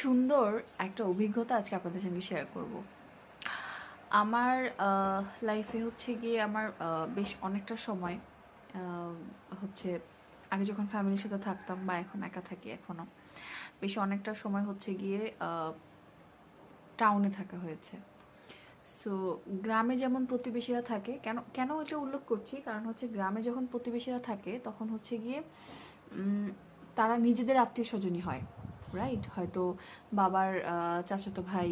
সুন্দর একটা অভিজ্ঞতা আজকে আপনাদের সঙ্গে শেয়ার করব। আমার লাইফে হচ্ছে গিয়ে আমার বেশ অনেকটা সময় হচ্ছে আগে যখন ফ্যামিলির সাথে থাকতাম বা এখন একা থাকি এখনও, বেশ অনেকটা সময় হচ্ছে গিয়ে টাউনে থাকা হয়েছে। সো গ্রামে যেমন প্রতিবেশীরা থাকে, কেন কেন এটা উল্লেখ করছি? কারণ হচ্ছে গ্রামে যখন প্রতিবেশীরা থাকে, তখন হচ্ছে গিয়ে তারা নিজেদের আত্মীয় স্বজনই হয়। রাইট হয়তো বাবার চাচাতো ভাই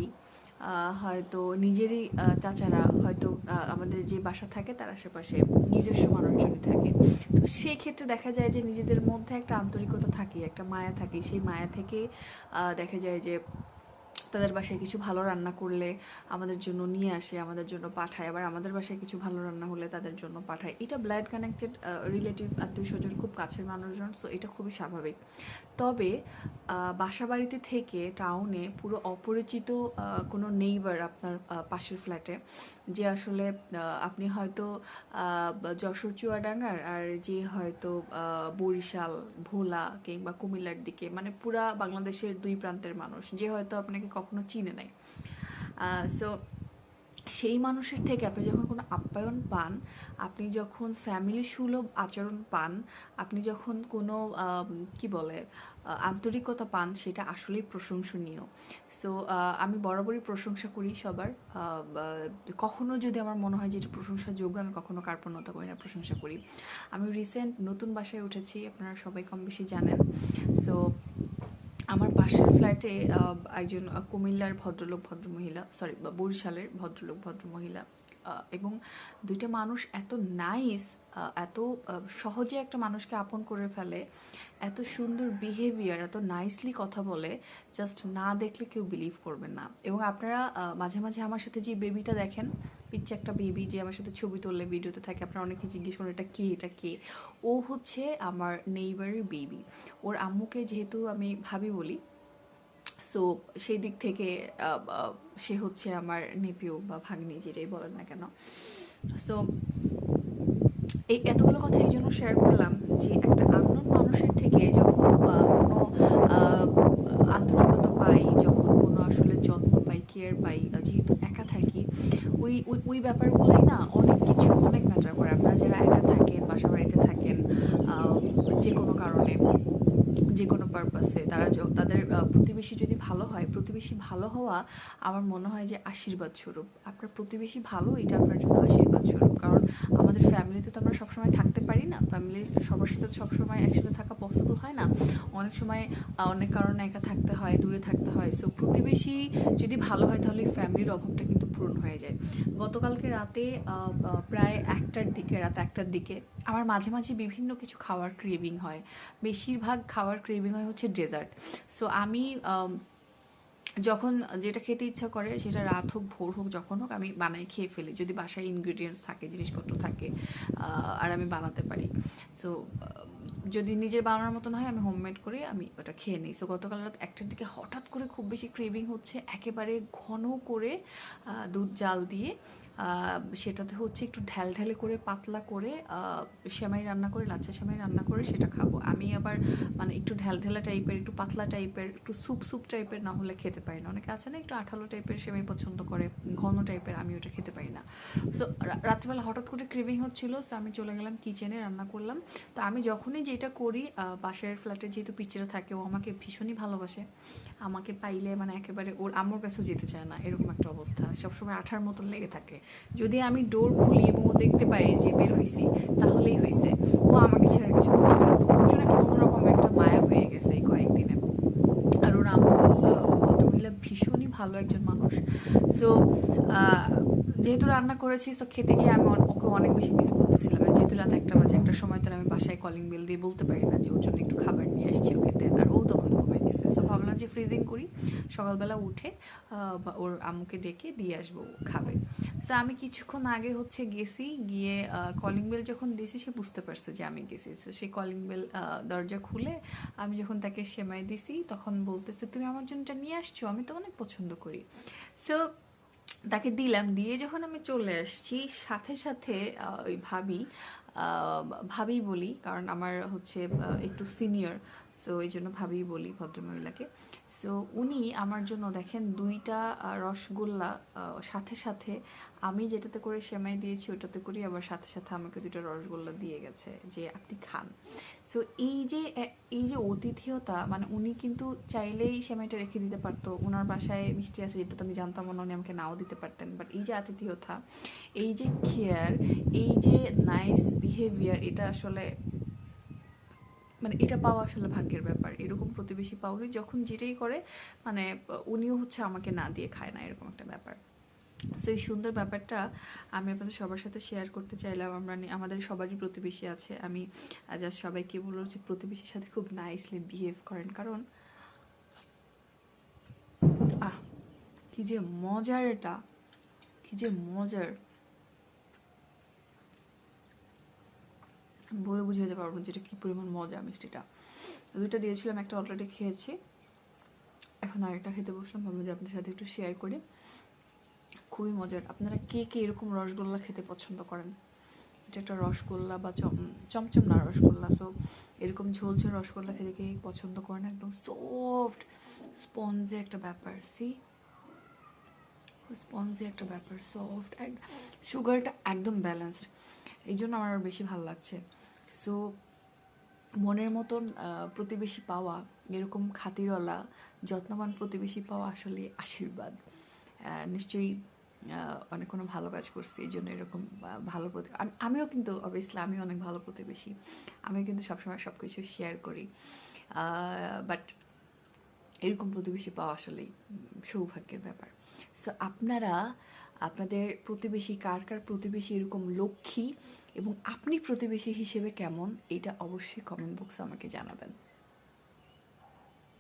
হয়তো নিজেরই চাচারা হয়তো আমাদের যে বাসা থাকে তার আশেপাশে নিজস্ব মানুষজনই থাকে। তো সেই ক্ষেত্রে দেখা যায় যে নিজেদের মধ্যে একটা আন্তরিকতা থাকে একটা মায়া থাকে সেই মায়া থেকে দেখা যায় যে তাদের বাসায় কিছু ভালো রান্না করলে আমাদের জন্য নিয়ে আসে, আমাদের জন্য পাঠায়। আবার আমাদের বাসায় কিছু ভালো রান্না হলে তাদের জন্য পাঠায়। এটা ব্লাড কানেক্টেড রিলেটিভ আত্মীয় স্বজন, খুব কাছের মানুষজন সো এটা খুবই স্বাভাবিক। তবে বাসাবাড়িতে বাসা বাড়িতে থেকে টাউনে পুরো অপরিচিত কোনো নেইবার আপনার পাশের ফ্ল্যাটে যে আসলে আপনি হয়তো যশোর চুয়াডাঙ্গার আর যে হয়তো বরিশাল, ভোলা কিংবা কুমিল্লার দিকে মানে পুরা বাংলাদেশের দুই প্রান্তের মানুষ, যে হয়তো আপনাকে কখনো চিনে নাই। সো সেই মানুষের থেকে আপনি যখন কোনো আপ্যায়ন পান, আপনি যখন ফ্যামিলি সুলভ আচরণ পান, আপনি যখন কোনো কি বলে আন্তরিকতা পান, সেটা আসলেই প্রশংসনীয়। সো আমি বরাবরই প্রশংসা করি সবার। কখনো যদি আমার মনে হয় যে এটা প্রশংসার যোগ্য, আমি কখনো কার্পণ্যতা করি না প্রশংসা করি। আমি রিসেন্ট নতুন বাসায় উঠেছি, আপনারা সবাই কম বেশি জানেন। সো আমার পাশের ফ্ল্যাটে একজন কুমিল্লার ভদ্রলোক ভদ্রমহিলা সরি বরিশালের ভদ্রলোক ভদ্রমহিলা। এবং দুইটা মানুষ এত নাইস এত সহজে একটা মানুষকে আপন করে ফেলে, এত সুন্দর বিহেভিয়ার এত নাইসলি কথা বলে জাস্ট না দেখলে কেউ বিলিভ করবেন না। এবং আপনারা মাঝে মাঝে আমার সাথে যে বেবিটা দেখেন পিচ্ছে একটা বেবি যে আমার সাথে ছবি তুললে ভিডিওতে থাকে, আপনারা অনেকে জিজ্ঞেস করেন, এটা কে? এটা কে? ও হচ্ছে আমার নেইবারের বেবি ওর আম্মুকে যেহেতু আমি ভাবি বলি সো সেই দিক থেকে সে হচ্ছে আমার নেপিও বা ভাগ্নি, যেটাই বলেন না কেন। সো এই এতগুলো কথা এই জন্য শেয়ার করলাম যে একটা আননোন মানুষের থেকে যখন কোনো আন্তরিকতা পাই, যখন কোনো আসলে যত্ন পাই কেয়ার পাই যেহেতু একা থাকি ওই ওই ব্যাপারগুলোই না অনেক কিছু, অনেক ম্যাটার করে আপনারা যারা একা থাকেন বাসা বাড়িতে থাকেন আহ, যে কোনো কারণে যে কোনো পারপাসে তারা য- তাদের আহ, প্রতিবেশী যদি ভালো হয়, প্রতিবেশী ভালো হওয়া আমার মনে হয় যে আশীর্বাদ স্বরূপ। আপনার প্রতিবেশী ভালো, এটা আপনার জন্য আশীর্বাদ স্বরূপ। কারণ আমাদের ফ্যামিলিতে তো আমরা সবসময় থাকতে পারি না। ফ্যামিলির সবার সাথে সবসময় একসাথে থাকা পসিবল হয় না। অনেক সময় অনেক কারণে একা থাকতে হয়, দূরে থাকতে হয়। সো প্রতিবেশী যদি ভালো হয়, তাহলে ফ্যামিলির অভাবটা হয়ে যায়। গতকালকে রাতে প্রায় একটার দিকে, রাত একটার দিকে আমার মাঝে মাঝে বিভিন্ন কিছু খাওয়ার ক্রেভিং হয়। বেশিরভাগ খাওয়ার ক্রেভিং হয় হচ্ছে ডেজার্ট সো আমি যখন যেটা খেতে ইচ্ছা করে, সেটা রাত হোক, ভোর হোক, যখন হোক, আমি বানাই, খেয়ে ফেলি। যদি বাসায় ইনগ্রিডিয়েন্টস থাকে, জিনিসপত্র থাকে আর আমি বানাতে পারি। সো যদি নিজের বানানোর মতন হয়, আমি হোমমেড করে আমি ওটা খেয়ে নিই। সো গতকাল রাত একটার দিকে হঠাৎ করে খুব বেশি ক্রেভিং হচ্ছে। একেবারে ঘন করে দুধ জাল দিয়ে সেটাতে হচ্ছে একটু ঢ্যাল ঢ্যালে করে, পাতলা করে সেমাই রান্না করে, লাচ্ছা সেমাই রান্না করে সেটা খাব। আমি আবার মানে একটু ঢ্যাল ঢেলা টাইপের, একটু পাতলা টাইপের, একটু স্যুপ স্যুপ টাইপের না হলে খেতে পারি না। অনেকে আছে না, একটু আঠালো টাইপের সেমাই পছন্দ করে, ঘন টাইপের, আমি ওটা খেতে পারি না। সো রাত্রিবেলা হঠাৎ করে ক্রেভিং হচ্ছিল সো আমি চলে গেলাম কিচেনে রান্না করলাম। তো আমি যখনই যেটা করি পাশের ফ্ল্যাটে যেহেতু পিচিরা থাকে, ও আমাকে ভীষণই ভালোবাসে। আমাকে পাইলে মানে একেবারে ওর আমার কাছেও যেতে চায় না, এরকম একটা অবস্থা। সবসময় আঠার মতন লেগে থাকে। যদি আমি ডোর খুলি এবং ও দেখতে পাই যে বের হয়েছি তাহলেই হয়েছে ও আমাকে ছেড়ে কিছু বুঝবে না অন্যরকম একটা মায়া হয়ে গেছে এই কয়েকদিনে। আর ওর আম্মু ভদ্রমহিলা ভীষণই ভালো একজন মানুষ। সো যেহেতু রান্না করেছি সো খেতে গিয়ে আমি অনেক বেশি মিস করতেছিলাম। যেহেতু রাত একটা বাজে একটা সময় তো আমি বাসায় কলিং বেল দিয়ে বলতে পারি না যে, ওর জন্য একটু খাবার নিয়ে আসছি ওকে দেন। আর ও তখন ঘুমিয়ে গেছে। সো ভাবলাম যে ফ্রিজিং করি। সকালবেলা উঠে ওর আম্মুকে ডেকে দিয়ে আসব খাবে। সো আমি কিছুক্ষণ আগে হচ্ছে গেছি, গিয়ে কলিং বেল যখন দিয়েছি, সে বুঝতে পারছে যে আমি গেছি। সো সেই কলিং বেল দরজা খুলে আমি যখন তাকে সেমাই দিছি, তখন বলতেছে, তুমি আমার জন্য এটা নিয়ে আসছো? আমি তো অনেক পছন্দ করি। সো তাকে দিলাম, দিয়ে যখন আমি চলে আসছি, সাথে সাথে ওই ভাবি ভাবি বলি, কারণ আমার হচ্ছে একটু সিনিয়র সো এই জন্য ভাবি বলি ভদ্রমহিলাকে। সো উনি আমার জন্য দেখেন দুইটা রসগোল্লা সাথে সাথে আমি যেটাতে করে সেমাই দিয়েছি ওটাতে করে আবার সাথে সাথে আমাকে দুটো রসগোল্লা দিয়ে গেছে যে আপনি খান। সো এই যে এই যে অতিথিয়তা মানে উনি কিন্তু চাইলেই সেমাইটা রেখে দিতে পারতো। ওনার বাসায় মিষ্টি আছে যেটা তো আমি জানতাম না, উনি আমাকে নাও দিতে পারতেন। বাট এই যে আতিথিয়তা, এই যে কেয়ার এই যে নাইস বিহেভিয়ার এটা আসলে মানে এটা পাওয়া আসলে ভাগ্যের ব্যাপার। এরকম প্রতিবেশী পাওয়ারই যখন যেটাই করে মানে উনিও হচ্ছে আমাকে না দিয়ে খায় না, এরকম একটা ব্যাপার। সো এই সুন্দর ব্যাপারটা আমি আপনাদের সবার সাথে শেয়ার করতে চাইলাম। আমরা আমাদের সবারই প্রতিবেশী আছে। আমি জাস্ট সবাইকে বলব যে প্রতিবেশীর সাথে খুব নাইসলি বিহেভ করেন। কারণ, আহ, কি যে মজার এটা কি যে মজার। বলে বুঝিয়ে দিতে পারব না যেটা কী পরিমাণ মজা মিষ্টিটা। দুইটা দিয়েছিলাম, একটা অলরেডি খেয়েছি। এখন আরেকটা খেতে বসলাম, ভাবলাম যে আপনাদের সাথে একটু শেয়ার করি। খুবই মজার। আপনারা কে কে এরকম রসগোল্লা খেতে পছন্দ করেন? এটা একটা রসগোল্লা বা চম, চমচম না রসগোল্লা সো এরকম ঝোল ঝোল রসগোল্লা খেতে কে কে পছন্দ করেন? একদম সফট স্পঞ্জে একটা ব্যাপার সি স্পঞ্জে একটা ব্যাপার সফট সুগারটা একদম ব্যালেন্সড এই জন্য আমার বেশি ভালো লাগছে। সো মনের মতন প্রতিবেশী পাওয়া, এরকম খাতিরওয়ালা, যত্নবান প্রতিবেশী পাওয়া আসলে আশীর্বাদ। নিশ্চয়ই অনেক কোনো ভালো কাজ করছি, এই জন্য এরকম ভালো প্রতি আমিও কিন্তু অবভিয়াসলি আমিও অনেক ভালো প্রতিবেশী। আমি কিন্তু সবসময় সব কিছু শেয়ার করি বাট এরকম প্রতিবেশী পাওয়া আসলেই, সৌভাগ্যের ব্যাপার। সো আপনারা আপনাদের প্রতিবেশী কার কার প্রতিবেশী এরকম লক্ষ্মী এবং আপনি প্রতিবেশী হিসেবে কেমন, এটা অবশ্যই কমেন্ট বক্সে আমাকে জানাবেন।